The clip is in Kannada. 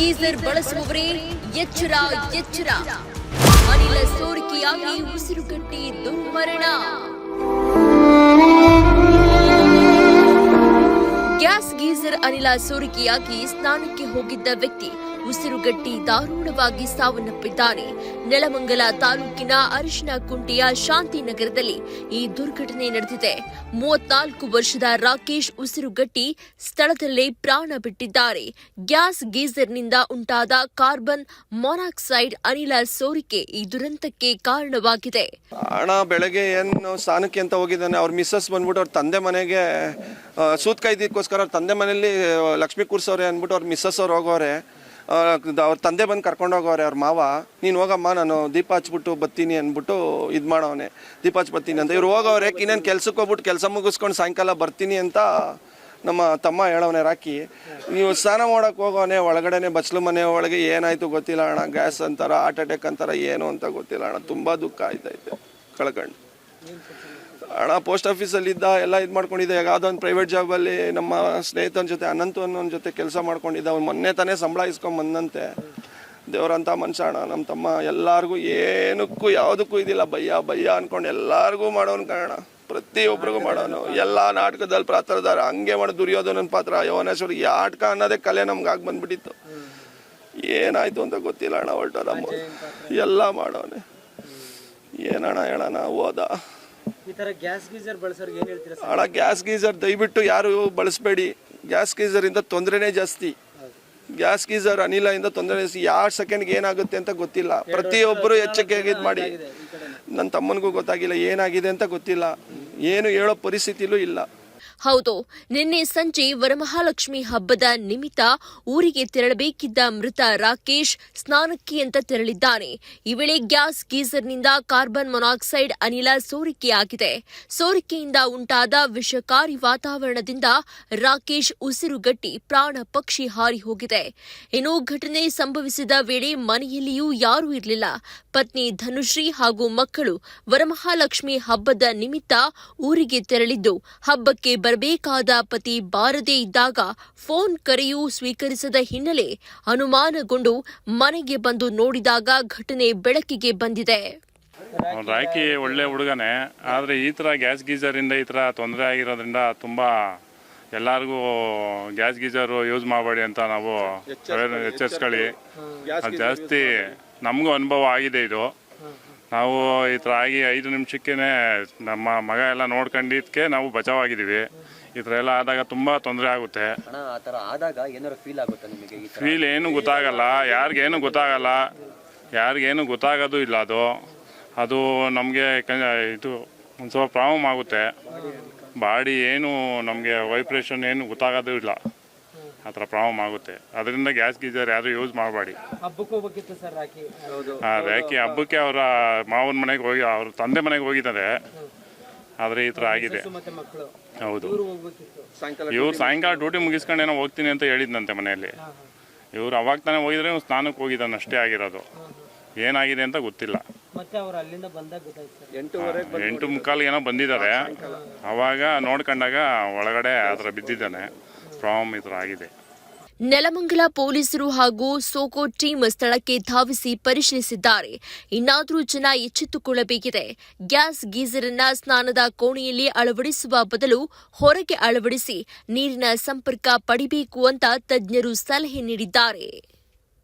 ಗೀಸರ್ ಬಳಸುವವರೇ, ಎಚ್ಚರ ಎಚ್ಚರ. ಅನಿಲ ಸೋರಿಕೆಯಾಗಿ ಉಸಿರುಗಟ್ಟಿ ದುರ್ಮರಣ. ಗ್ಯಾಸ್ ಗೀಸರ್ ಅನಿಲ ಸೋರಿಕೆಯಾಗಿ ಸ್ನಾನಕ್ಕೆ ಹೋಗಿದ್ದ ವ್ಯಕ್ತಿ ಉಸಿರುಗಟ್ಟಿ ದಾರುಣವಾಗಿ ಸಾವನ್ನಪ್ಪಿದ್ದಾರೆ. ನೆಲಮಂಗಲ ತಾಲೂಕಿನ ಶಾಂತಿ ಶಾಂತಿನಗರದಲ್ಲಿ ಈ ದುರ್ಘಟನೆ ನಡೆದಿದೆ. ಮೂವತ್ನಾಲ್ಕು ವರ್ಷದ ರಾಕೇಶ್ ಉಸಿರುಗಟ್ಟಿ ಸ್ಥಳದಲ್ಲೇ ಪ್ರಾಣ ಬಿಟ್ಟಿದ್ದಾರೆ. ಗ್ಯಾಸ್ ಗೀಸರ್ನಿಂದ ಉಂಟಾದ ಕಾರ್ಬನ್ ಮೊನಾಕ್ಸೈಡ್ ಅನಿಲ ಸೋರಿಕೆ ಈ ದುರಂತಕ್ಕೆ ಕಾರಣವಾಗಿದೆ. ಹಣ ಬೆಳಗ್ಗೆ ಏನು ಸ್ಥಾನಕ್ಕೆ ಅಂತ ಹೋಗಿದ್ದಾನೆ. ಅವ್ರ ಮಿಸ್ಸಸ್ ಬಂದ್ಬಿಟ್ಟು ಅವ್ರ ತಂದೆ ಮನೆಗೆ ಸೂತ್ಕಾಯ್ದಿಕ್ಕೋಸ್ಕರ ಸೂತ್ ಕಾಯ್ದಿಕ್ಕೋಸ್ಕರ ಅವ್ರ ತಂದೆ ಮನೆಯಲ್ಲಿ, ಲಕ್ಷ್ಮೀ ಕೂರ್ಸವ್ರೆ ಅಂದ್ಬಿಟ್ಟು ಅವ್ರ ಮಿಸ್ಸಸ್ ಅವ್ರು ಹೋಗೋರೆ. ಅವ್ರ ತಂದೆ ಬಂದು ಕರ್ಕೊಂಡು ಹೋಗೋರೆ, ಅವ್ರ ಮಾವ, ನೀನು ಹೋಗಮ್ಮ, ನಾನು ದೀಪ ಹಚ್ಬಿಟ್ಟು ಬತ್ತೀನಿ ಅಂದ್ಬಿಟ್ಟು ಇದು ಮಾಡೋವನೆ. ದೀಪ ಹಚ್ಚಿ ಬರ್ತೀನಿ ಅಂತ. ಇವ್ರು ಹೋಗೋರೆ ಇನ್ನೇನು ಕೆಲ್ಸಕ್ಕೆ ಹೋಗ್ಬಿಟ್ಟು ಕೆಲಸ ಮುಗಿಸ್ಕೊಂಡು ಸಾಯಂಕಾಲ ಬರ್ತೀನಿ ಅಂತ ನಮ್ಮ ತಮ್ಮ ಹೇಳವನೆ ರಾಕಿ. ನೀವು ಸ್ನಾನ ಮಾಡೋಕೆ ಹೋಗೋನೆ ಒಳಗಡೆನೆ ಬಚ್ಲು ಮನೆ ಒಳಗೆ ಏನಾಯಿತು ಗೊತ್ತಿಲ್ಲ ಅಣ್ಣ. ಗ್ಯಾಸ್ ಅಂತಾರ, ಹಾರ್ಟ್ ಅಟ್ಯಾಕ್ ಅಂತಾರ, ಏನು ಅಂತ ಗೊತ್ತಿಲ್ಲ ಅಣ್ಣ. ತುಂಬ ದುಃಖ ಆಯ್ತೈತೆ. ಕಳ್ಕೊಂಡು. ಅಣ್ಣ ಪೋಸ್ಟ್ ಆಫೀಸಲ್ಲಿದ್ದ ಎಲ್ಲ ಇದು ಮಾಡ್ಕೊಂಡಿದ್ದೆ. ಯಾವುದೋ ಒಂದು ಪ್ರೈವೇಟ್ ಜಾಬಲ್ಲಿ ನಮ್ಮ ಸ್ನೇಹಿತನ ಜೊತೆ ಅನಂತು ಅನ್ನೋನ ಜೊತೆ ಕೆಲಸ ಮಾಡ್ಕೊಂಡಿದ್ದ. ಅವ್ನು ಮೊನ್ನೆ ತಾನೇ ಸಂಬಳ ಇಸ್ಕೊಂಡ್ ಬಂದಂತೆ. ದೇವರಂತ ಮನುಷ್ಯ ಅಣ್ಣ ನಮ್ಮ ತಮ್ಮ ಎಲ್ಲರಿಗೂ ಏನಕ್ಕೂ ಯಾವುದಕ್ಕೂ ಇದಿಲ್ಲ. ಭಯ್ಯ ಭಯ್ಯ ಅನ್ಕೊಂಡು ಎಲ್ಲರಿಗೂ ಮಾಡೋನು ಕಾರಣ. ಪ್ರತಿಯೊಬ್ಬರಿಗೂ ಮಾಡೋನು. ಎಲ್ಲ ನಾಟಕದಲ್ಲಿ ಪಾತ್ರದಾರ ಹಂಗೆ ಮಾಡಿ ದುರ್ಯೋಧನನ ಪಾತ್ರ. ಯವನೇಶ್ವರಿ ಈ ಆಟಕ ಅನ್ನೋದೇ ಕಲೆ ನಮ್ಗೆ ಆಗಿ ಬಂದ್ಬಿಟ್ಟಿತ್ತು. ಏನಾಯ್ತು ಅಂತ ಗೊತ್ತಿಲ್ಲ ಅಣ್ಣ ಹೊರಟೋದಮ್ಮ ಎಲ್ಲ ಮಾಡೋನೆ. ಏನಣ್ಣ ಹೇಳೋಣ ಹೋದ ಈ ಗ್ಯಾಸ್ ಗೀಸರ್ ಬಳಸೋರ್ಗೆ ಏನ್ ಹೇಳ್ತೀರಾ ಸರ್? ಅಣ್ಣ ಗ್ಯಾಸ್ ಗೀಸರ್ ದಯವಿಟ್ಟು ಯಾರು ಬಳಸಬೇಡಿ. ಗ್ಯಾಸ್ ಗೀಸರಿಂದ ತೊಂದರೆನೇ ಜಾಸ್ತಿ. ಗ್ಯಾಸ್ ಗೀಸರ್ ಅನಿಲ ಇಂದ ತೊಂದರೆ ಜಾಸ್ತಿ. ಯಾವ ಸೆಕೆಂಡ್ಗೆ ಏನಾಗುತ್ತೆ ಅಂತ ಗೊತ್ತಿಲ್ಲ. ಪ್ರತಿಯೊಬ್ಬರು ಎಚ್ಚರಿಕೆಯಾಗಿ ಇದು ಮಾಡಿ. ನನ್ನ ತಮ್ಮನಿಗೂ ಗೊತ್ತಾಗಿಲ್ಲ ಏನಾಗಿದೆ ಅಂತ ಗೊತ್ತಿಲ್ಲ. ಏನು ಹೇಳೋ ಪರಿಸ್ಥಿತಿಲೂ ಇಲ್ಲ. ಹೌದು, ನಿನ್ನೆ ಸಂಜೆ ವರಮಹಾಲಕ್ಷ್ಮಿ ಹಬ್ಬದ ನಿಮಿತ್ತ ಊರಿಗೆ ತೆರಳಬೇಕಿದ್ದ ಮೃತ ರಾಕೇಶ್ ಸ್ನಾನಕ್ಕೆ ಅಂತ ತೆರಳಿದ್ದಾನೆ. ಈ ವೇಳೆ ಗ್ಯಾಸ್ ಗೀಸರ್ನಿಂದ ಕಾರ್ಬನ್ ಮೊನಾಕ್ಸೈಡ್ ಅನಿಲ ಸೋರಿಕೆಯಾಗಿದೆ. ಸೋರಿಕೆಯಿಂದ ಉಂಟಾದ ವಿಷಕಾರಿ ವಾತಾವರಣದಿಂದ ರಾಕೇಶ್ ಉಸಿರುಗಟ್ಟಿ ಪ್ರಾಣ ಪಕ್ಷಿ ಹಾರಿ ಹೋಗಿದೆ. ಇನ್ನು ಘಟನೆ ಸಂಭವಿಸಿದ ವೇಳೆ ಮನೆಯಲ್ಲಿಯೂ ಯಾರೂ ಇರಲಿಲ್ಲ. ಪತ್ನಿ ಧನುಶ್ರೀ ಹಾಗೂ ಮಕ್ಕಳು ವರಮಹಾಲಕ್ಷ್ಮಿ ಹಬ್ಬದ ನಿಮಿತ್ತ ಊರಿಗೆ ತೆರಳಿದ್ದು, ಹಬ್ಬಕ್ಕೆ ಬರಬೇಕಾದ ಪತಿ ಬಾರದೇ ಇದ್ದಾಗ ಫೋನ್ ಕರೆಯೂ ಸ್ವೀಕರಿಸದ ಹಿನ್ನೆಲೆ ಅನುಮಾನಗೊಂಡು ಮನೆಗೆ ಬಂದು ನೋಡಿದಾಗ ಘಟನೆ ಬೆಳಕಿಗೆ ಬಂದಿದೆ. ರಾಯಕಿ ರಾಕಿ ಒಳ್ಳೆ ಹುಡುಗನೇ. ಆದರೆ ಈ ಥರ ಗ್ಯಾಸ್ ಗೀಸರಿಂದ ಈ ಥರ ತೊಂದರೆ ಆಗಿರೋದ್ರಿಂದ ತುಂಬ ಎಲ್ಲರಿಗೂ ಗ್ಯಾಸ್ ಗೀಜರ್ ಯೂಸ್ ಮಾಡಬೇಡಿ ಅಂತ ನಾವು ಎಚ್ಚರಿಸ್ಕೊಳ್ಳಿ. ಜಾಸ್ತಿ ನಮಗೂ ಅನುಭವ ಆಗಿದೆ ಇದು. ನಾವು ಈ ಥರ ಆಗಿ ಐದು ನಿಮಿಷಕ್ಕೇ ನಮ್ಮ ಮಗ ಎಲ್ಲ ನೋಡ್ಕೊಂಡಿದ್ದಕ್ಕೆ ನಾವು ಬಚಾವಾಗಿದ್ದೀವಿ. ಈ ಥರ ಎಲ್ಲ ಆದಾಗ ತುಂಬ ತೊಂದರೆ ಆಗುತ್ತೆ. ಆ ಥರ ಆದಾಗ ಫೀಲ್ ಆಗುತ್ತಾ ನಿಮಗೆ ಈ ಥರ? ಫೀಲ್ ಏನು ಗೊತ್ತಾಗಲ್ಲ. ಯಾರಿಗೇನು ಗೊತ್ತಾಗಲ್ಲ. ಯಾರಿಗೇನು ಗೊತ್ತಾಗೋದು ಇಲ್ಲ ಅದು. ಅದು ನಮಗೆ ಇದು ಒಂದು ಸ್ವಲ್ಪ ಪ್ರಾಬ್ಲಮ್ ಆಗುತ್ತೆ. ಬಾಡಿ ಏನು ನಮಗೆ ವೈಬ್ರೇಷನ್ ಏನು ಗೊತ್ತಾಗೋದು ಇಲ್ಲ. ಆ ಥರ ಪ್ರಾಬ್ಲಮ್ ಆಗುತ್ತೆ. ಅದರಿಂದ ಗ್ಯಾಸ್ ಗೀಜರ್ ಯಾರು ಯೂಸ್ ಮಾಡಬೇಡಿ. ಹಬ್ಬಕ್ಕೆ ಹೋಗ್ಬೇಕಿತ್ತು ಸರ್ ರಾಕಿ. ಹೌದು. ರ್ಯಾಕಿ ಹಬ್ಬಕ್ಕೆ ಅವರ ಮಾವನ ಮನೆಗೆ ಹೋಗಿ ಅವ್ರ ತಂದೆ ಮನೆಗೆ ಹೋಗಿದ್ದಾರೆ. ಆದರೆ ಈ ಥರ ಆಗಿದೆ. ಮತ್ತೆ ಮಕ್ಕಳು. ಹೌದು. ಹೋಗ್ಬೇಕಿತ್ತು. ಇವ್ರು ಸಾಯಂಕಾಲ ಡ್ಯೂಟಿ ಮುಗಿಸ್ಕೊಂಡು ಏನೋ ಹೋಗ್ತೀನಿ ಅಂತ ಹೇಳಿದ್ನಂತೆ ಮನೆಯಲ್ಲಿ. ಇವ್ರು ಅವಾಗ ತಾನೇ ಹೋಗಿದ್ರೆ ಇವ್ನು ಸ್ನಾನಕ್ಕೆ ಹೋಗಿದ್ದಾನೆ ಅಷ್ಟೇ ಆಗಿರೋದು. ಏನಾಗಿದೆ ಅಂತ ಗೊತ್ತಿಲ್ಲ. ಮತ್ತೆ ಅವ್ರು ಅಲ್ಲಿಂದ ಬಂದಾಗ ಗೊತ್ತಾಯ್ತು ಸರ್ ಎಂಟೂವರೆಗೆ ಎಂಟು ಮುಕ್ಕಾಲು ಏನೋ ಬಂದಿದ್ದಾರೆ. ಅವಾಗ ನೋಡ್ಕೊಂಡಾಗ ಒಳಗಡೆ ಆ ಥರ ಬಿದ್ದಿದ್ದಾನೆ. ಈ ನೆಲಮಂಗಲ ಪೊಲೀಸರು ಹಾಗೂ ಸೋಕೋ ಟೀಮ್ ಸ್ಥಳಕ್ಕೆ ಧಾವಿಸಿ ಪರಿಶೀಲಿಸಿದ್ದಾರೆ. ಇನ್ನಾದರೂ ಜನ ಎಚ್ಚೆತ್ತುಕೊಳ್ಳಬೇಕಿದೆ. ಗ್ಯಾಸ್ ಗೀಸರ್ ಅನ್ನ ಸ್ನಾನದ ಕೋಣೆಯಲ್ಲಿ ಅಳವಡಿಸುವ ಬದಲು ಹೊರಗೆ ಅಳವಡಿಸಿ ನೀರಿನ ಸಂಪರ್ಕ ಪಡಿಬೇಕು ಅಂತ ತಜ್ಞರು ಸಲಹೆ ನೀಡಿದ್ದಾರೆ.